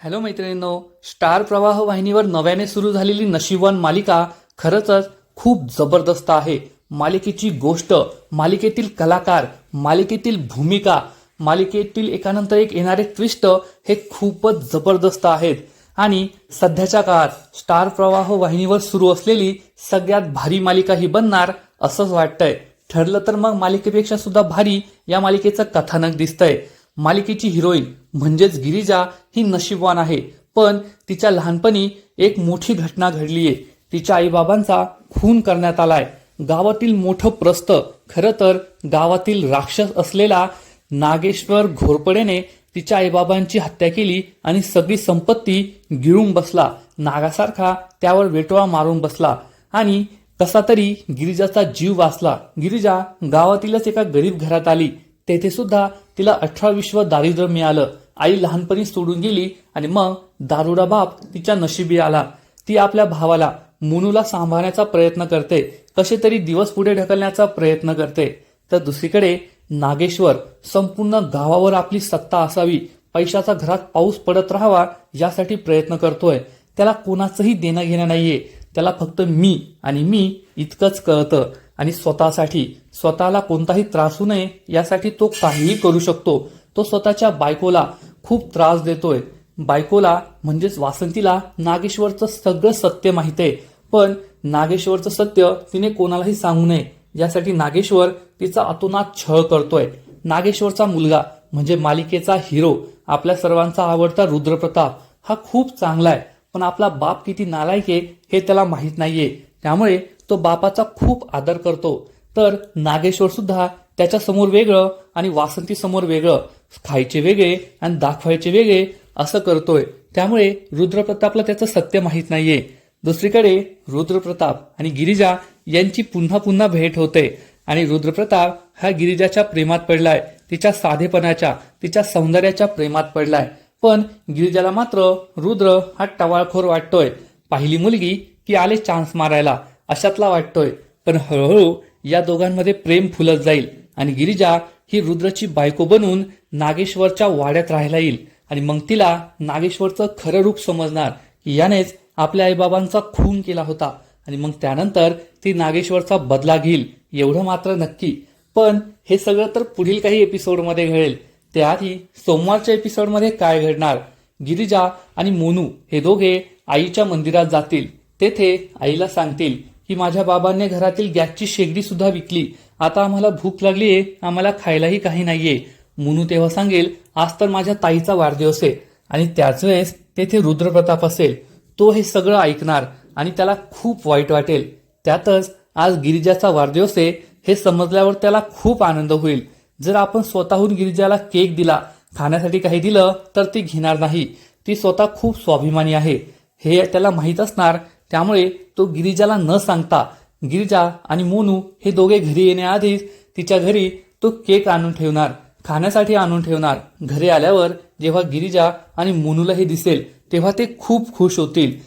Hello मैत्रिणींनो star प्रवाह वाहिनीवर नव्याने सुरू झालेली नशीबवान मालिका खरंच खूप जबरदस्त आहे. मालिकेची गोष्ट मालिकेतील कलाकार मालिकेतील भूमिका मालिकेतील एकानंतर एक येणारे ट्विस्ट हे खूपच जबरदस्त आहेत. आणि सध्याच्या काळात स्टार प्रवाह वाहिनीवर सुरू असलेली सगळ्यात भारी मालिका ही बनणार असंच वाटतंय. ठरलं तर मग मालिकेपेक्षा सुद्धा भारी या मालिकेचं कथानक दिसतंय. मालिकेची हिरोईन म्हणजेच गिरिजा ही नशीबवान आहे. पण तिच्या लहानपणी एक मोठी घटना घडलीये. तिच्या आईबाबांचा खून करण्यात आलाय. गावातील मोठं प्रस्त खरं तर गावातील राक्षस असलेला नागेश्वर घोरपडेने तिच्या आईबाबांची हत्या केली आणि सगळी संपत्ती गिळून बसला. नागासारखा त्यावर वेटोळा मारून बसला आणि कसा तरी गिरिजाचा जीव वाचला. गिरिजा गावातीलच एका गरीब घरात आली. तेथे सुद्धा तिला अठरा विश्व दारिद्र्य मिळालं. आई लहानपणी सोडून गेली आणि मग दारुडा बाप तिच्या नशिबी आला. ती आपल्या भावाला मुनूला सांभाळण्याचा प्रयत्न करते. कसे तरी दिवस पुढे ढकलण्याचा प्रयत्न करते. तर दुसरीकडे नागेश्वर संपूर्ण गावावर आपली सत्ता असावी. पैशाचा घरात पाऊस पडत राहावा यासाठी प्रयत्न करतोय. त्याला कोणाचंही देणं घेणं नाहीये. त्याला फक्त मी आणि मी इतकंच कळतं. आणि स्वतःसाठी स्वतःला कोणताही त्रास होऊ नये यासाठी तो काहीही करू शकतो. तो स्वतःच्या बायकोला खूप त्रास देतोय. बायकोला म्हणजेच वासंतीला नागेश्वरचं सगळं सत्य माहीत आहे. पण नागेश्वरचं सत्य तिने कोणालाही सांगू नये. यासाठी नागेश्वर तिचा अतोनात छळ करतोय. नागेश्वरचा मुलगा म्हणजे मालिकेचा हिरो आपल्या सर्वांचा आवडता रुद्रप्रताप हा खूप चांगला आहे. पण आपला बाप किती नालायक आहे हे त्याला माहीत नाहीये. त्यामुळे तो बापाचा खूप आदर करतो. तर नागेश्वर सुद्धा त्याच्यासमोर वेगळं आणि वासंती समोर वेगळं. खायचे वेगळे आणि दाखवायचे वेगळे असं करतोय. त्यामुळे रुद्रप्रतापला त्याचं सत्य माहीत नाहीये. दुसरीकडे रुद्रप्रताप आणि गिरिजा यांची पुन्हा पुन्हा भेट होते. आणि रुद्रप्रताप हा गिरिजाच्या प्रेमात पडलाय. तिच्या साधेपणाच्या तिच्या सौंदर्याच्या प्रेमात पडलाय. पण गिरिजाला मात्र रुद्र हा टवाळखोर वाटतोय. पहिली मुलगी की आले चान्स मारायला. अशातला वाटतोय. पण हळूहळू या दोघांमध्ये प्रेम फुलत जाईल आणि गिरिजा ही रुद्रची बायको बनून नागेश्वरच्या वाड्यात राहायला येईल आणि मग तिला नागेश्वरचं खरं रूप समजणार की यानेच आपल्या आईबाबांचा खून केला होता आणि मग त्यानंतर ती नागेश्वरचा बदला घेईल एवढं मात्र नक्की. पण हे सगळं तर पुढील काही एपिसोडमध्ये घडेल. त्याआधी सोमवारच्या एपिसोडमध्ये काय घडणार? गिरिजा आणि मोनू हे दोघे आईच्या मंदिरात जातील. तेथे आईला सांगतील की माझ्या बाबांनी घरातील गॅसची शेगडी सुद्धा विकली. आता आम्हाला भूक लागलीये आम्हाला खायलाही काही नाहीये. मुनू तेव्हा सांगेल आज तर माझ्या ताईचा वाढदिवस आहे आणि त्याच वेळेस तेथे रुद्रप्रताप असेल. तो हे सगळं ऐकणार आणि त्याला खूप वाईट वाटेल. त्यातच आज गिरिजाचा वाढदिवस आहे हे समजल्यावर त्याला खूप आनंद होईल. जर आपण स्वतःहून गिरिजाला केक दिला खाण्यासाठी काही दिलं तर ती घेणार नाही. ती स्वतः खूप स्वाभिमानी आहे. हे त्याला माहीत असणार त्यामुळे तो गिरिजाला न सांगता गिरिजा आणि मोनू हे दोघे घरी येण्याआधीच तिच्या घरी तो केक आणून ठेवणार खाण्यासाठी आणून ठेवणार. घरी आल्यावर जेव्हा गिरिजा आणि मोनूला हे दिसेल तेव्हा ते खूप खुश होतील.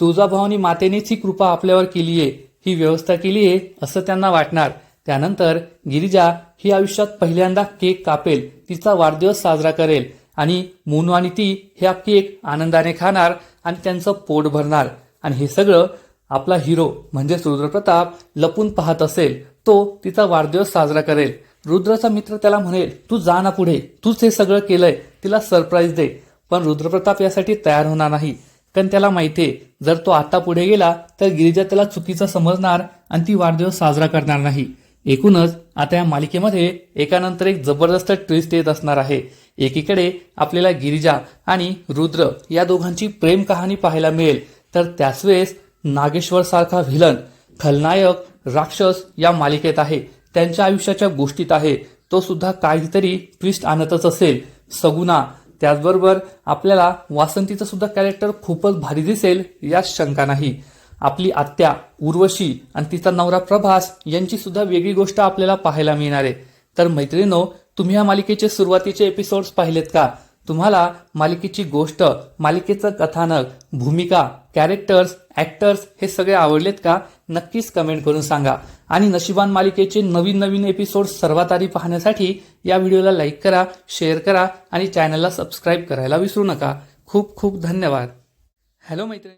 तुळजाभवानी मातेनेच ही कृपा आपल्यावर केली आहे ही व्यवस्था केली आहे असं त्यांना वाटणार. त्यानंतर गिरिजा ही आयुष्यात पहिल्यांदा केक कापेल तिचा वाढदिवस साजरा करेल आणि मोनू आणि ती ह्या केक आनंदाने खाणार आणि त्यांचं पोट भरणार. आणि हे सगळं आपला हिरो म्हणजेच रुद्रप्रताप लपून पाहत असेल तो तिचा वाढदिवस साजरा करेल. रुद्रचा मित्र त्याला म्हणेल तू जा ना पुढे. तूच हे सगळं केलंय. तिला सरप्राईज दे. पण रुद्रप्रताप यासाठी तयार होणार नाही. कारण त्याला माहितीये जर तो आता पुढे गेला तर गिरिजा त्याला चुकीचं समजणार आणि ती वाढदिवस साजरा करणार नाही. एकूणच आता या मालिकेमध्ये एकानंतर एक जबरदस्त ट्विस्ट येत असणार आहे. एकीकडे आपल्याला गिरिजा आणि रुद्र या दोघांची प्रेम कहाणी पाहायला मिळेल. तर त्याच वेळेस नागेश्वर सारखा व्हिलन खलनायक राक्षस या मालिकेत आहे. त्यांच्या आयुष्याच्या गोष्टीत आहे. तो सुद्धा काहीतरी ट्विस्ट आणतच असेल. सगुना त्याचबरोबर आपल्याला वासंतीचं सुद्धा कॅरेक्टर खूपच भारी दिसेल यात शंका नाही. आपली आत्या उर्वशी आणि तिचा नवरा प्रभास यांची सुद्धा वेगळी गोष्ट आपल्याला पाहायला मिळणार आहे. तर मैत्रिणीनो तुम्ही या मालिकेचे सुरुवातीचे एपिसोड्स पाहिलेत का? तुम्हाला मालिकेची गोष्ट मालिकेचं कथानक भूमिका कॅरेक्टर्स ॲक्टर्स हे सगळे आवडलेत का? नक्कीच कमेंट करून सांगा. आणि नशिबान मालिकेचे नवीन नवीन एपिसोड सर्वात आधी पाहण्यासाठी या व्हिडिओला लाईक करा शेअर करा आणि चॅनलला सबस्क्राईब करायला विसरू नका. खूप खूप धन्यवाद. हॅलो मैत्रिणी.